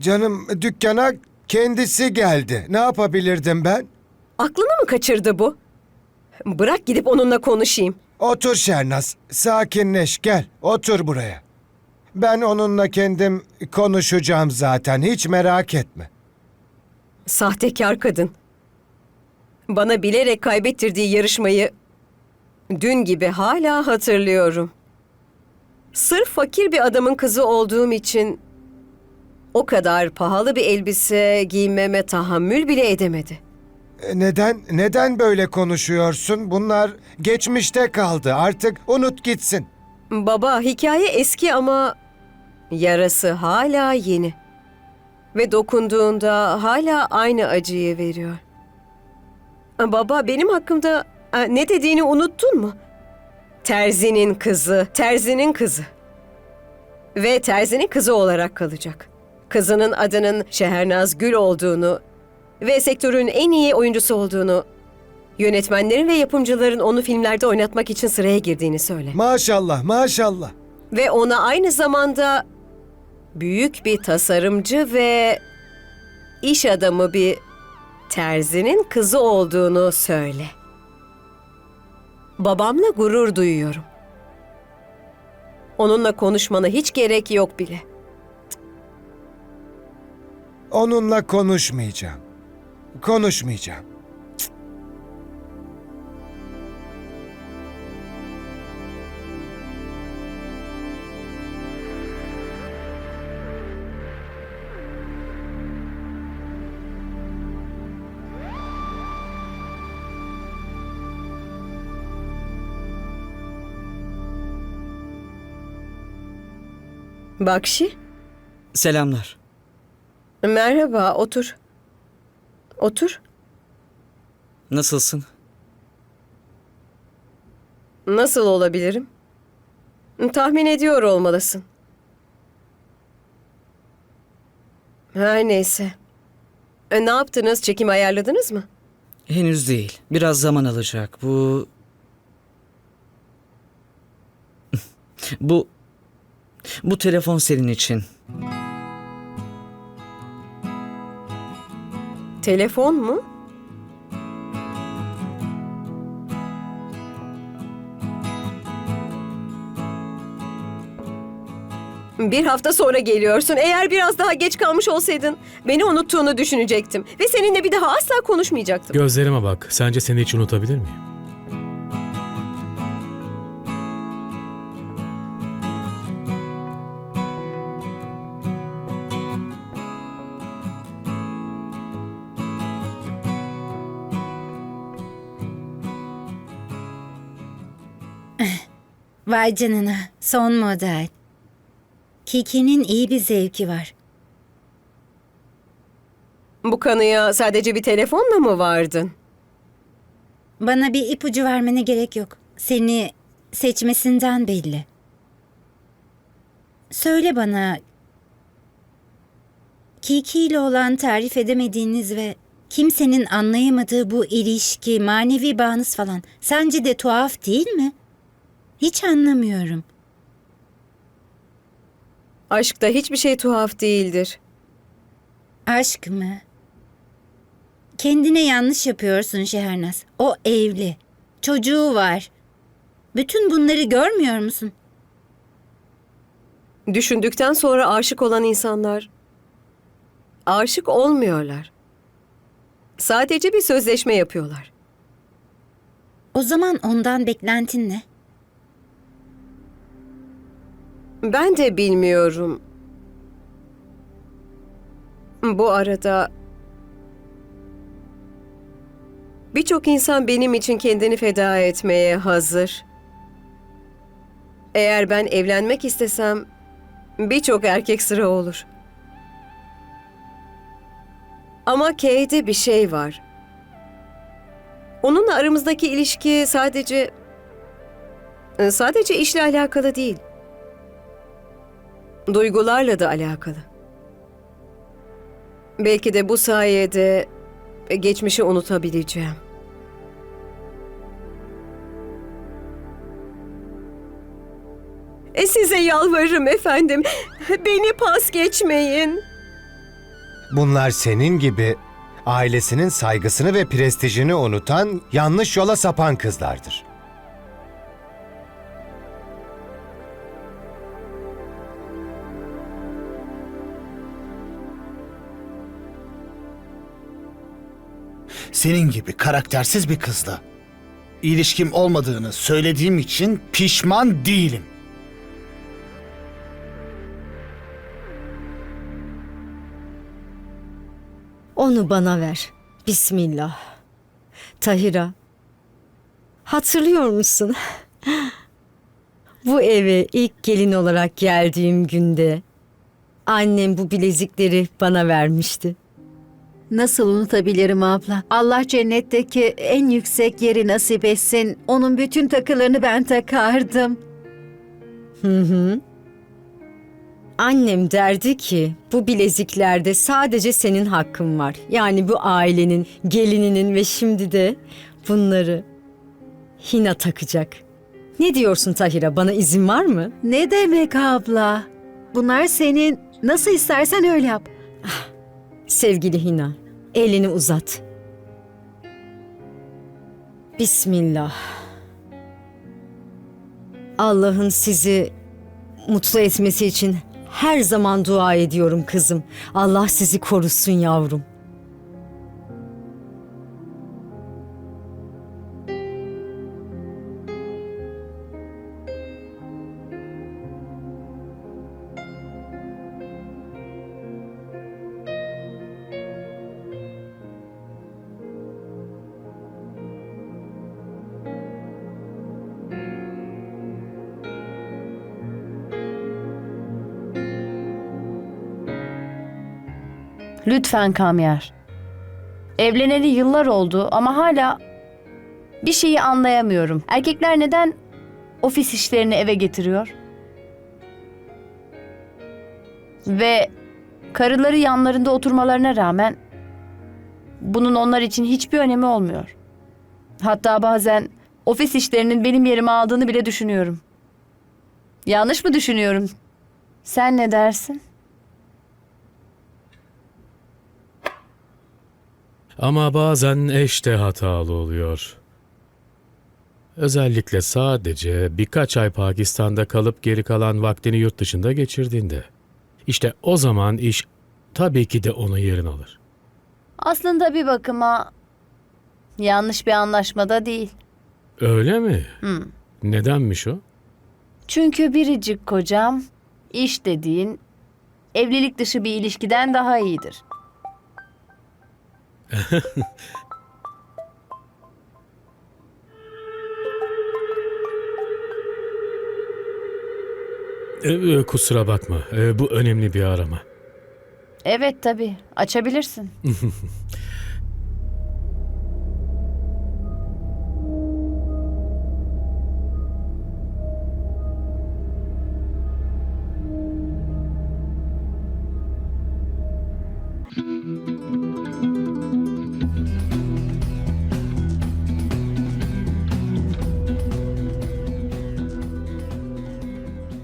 Canım dükkana kendisi geldi. Ne yapabilirdim ben? Aklını mı kaçırdı bu? Bırak gidip onunla konuşayım. Otur Şernaz. Sakinleş gel. Otur buraya. Ben onunla kendim konuşacağım zaten. Hiç merak etme. Sahtekar kadın. Bana bilerek kaybettirdiği yarışmayı dün gibi hala hatırlıyorum. Sırf fakir bir adamın kızı olduğum için o kadar pahalı bir elbise giymeme tahammül bile edemedi. E, Neden neden böyle konuşuyorsun? Bunlar geçmişte kaldı. Artık unut gitsin. Baba, hikaye eski ama yarası hala yeni. Ve dokunduğunda hala aynı acıyı veriyor. Baba, benim hakkımda e, ne dediğini unuttun mu? Terzinin kızı, terzinin kızı. Ve terzinin kızı olarak kalacak. Kızının adının Şehernaz Gül olduğunu ve sektörün en iyi oyuncusu olduğunu, yönetmenlerin ve yapımcıların onu filmlerde oynatmak için sıraya girdiğini söyle. Maşallah maşallah. Ve ona aynı zamanda büyük bir tasarımcı ve iş adamı bir terzinin kızı olduğunu söyle. Babamla gurur duyuyorum. Onunla konuşmana hiç gerek yok bile. Onunla konuşmayacağım. Konuşmayacağım. Bakşi, Selamlar. Merhaba, otur. Otur. Nasılsın? Nasıl olabilirim? Tahmin ediyor olmalısın. Her neyse. E, ne yaptınız? Çekim ayarladınız mı? Henüz değil. Biraz zaman alacak. Bu... bu... Bu telefon senin için. Telefon mu? Bir hafta sonra geliyorsun. Eğer biraz daha geç kalmış olsaydın beni unuttuğunu düşünecektim. Ve seninle bir daha asla konuşmayacaktım. Gözlerime bak. Sence seni hiç unutabilir miyim? Vay canına, son model. Kiki'nin iyi bir zevki var. Bu kanıya sadece bir telefonla mı vardın? Bana bir ipucu vermene gerek yok. Seni seçmesinden belli. Söyle bana, Kiki ile olan tarif edemediğiniz ve kimsenin anlayamadığı bu ilişki, manevi bağınız falan sence de tuhaf değil mi? Hiç anlamıyorum. Aşkta hiçbir şey tuhaf değildir. Aşk mı? Kendine yanlış yapıyorsun Şehernaz. O evli. Çocuğu var. Bütün bunları görmüyor musun? Düşündükten sonra aşık olan insanlar aşık olmuyorlar. Sadece bir sözleşme yapıyorlar. O zaman ondan beklentin ne? Ben de bilmiyorum. Bu arada birçok insan benim için kendini feda etmeye hazır. Eğer ben evlenmek istesem birçok erkek sıra olur. Ama Kate'de bir şey var. Onunla aramızdaki ilişki sadece sadece işle alakalı değil duygularla da alakalı. Belki de bu sayede geçmişi unutabileceğim. E size yalvarırım efendim. Beni pas geçmeyin. Bunlar senin gibi ailesinin saygısını ve prestijini unutan, yanlış yola sapan kızlardır. Senin gibi karaktersiz bir kızla ilişkim olmadığını söylediğim için pişman değilim. Onu bana ver. Bismillah. Tahira. Hatırlıyor musun? Bu eve ilk gelin olarak geldiğim günde annem bu bilezikleri bana vermişti. Nasıl unutabilirim abla? Allah cennetteki en yüksek yeri nasip etsin. Onun bütün takılarını ben takardım. Hı hı. Annem derdi ki bu bileziklerde sadece senin hakkın var. Yani bu ailenin, gelininin ve şimdi de bunları Hina takacak. Ne diyorsun Tahira? Bana izin var mı? Ne demek abla? Bunlar senin. Nasıl istersen öyle yap. Sevgili Hina, elini uzat. Bismillah. Allah'ın sizi mutlu etmesi için her zaman dua ediyorum kızım. Allah sizi korusun yavrum. Lütfen Kamyer. Evleneli yıllar oldu ama hala bir şeyi anlayamıyorum. Erkekler neden ofis işlerini eve getiriyor? Ve karıları yanlarında oturmalarına rağmen bunun onlar için hiçbir önemi olmuyor. Hatta bazen ofis işlerinin benim yerime aldığını bile düşünüyorum. Yanlış mı düşünüyorum? Sen ne dersin? Ama bazen eş de hatalı oluyor. Özellikle sadece birkaç ay Pakistan'da kalıp geri kalan vaktini yurt dışında geçirdiğinde. İşte o zaman iş tabii ki de onun yerini alır. Aslında bir bakıma yanlış bir anlaşmada değil. Öyle mi? Hmm. Nedenmiş o? Çünkü biricik kocam iş dediğin evlilik dışı bir ilişkiden daha iyidir. Ee, e, kusura bakma. Ee, bu önemli bir arama. Evet tabii açabilirsin.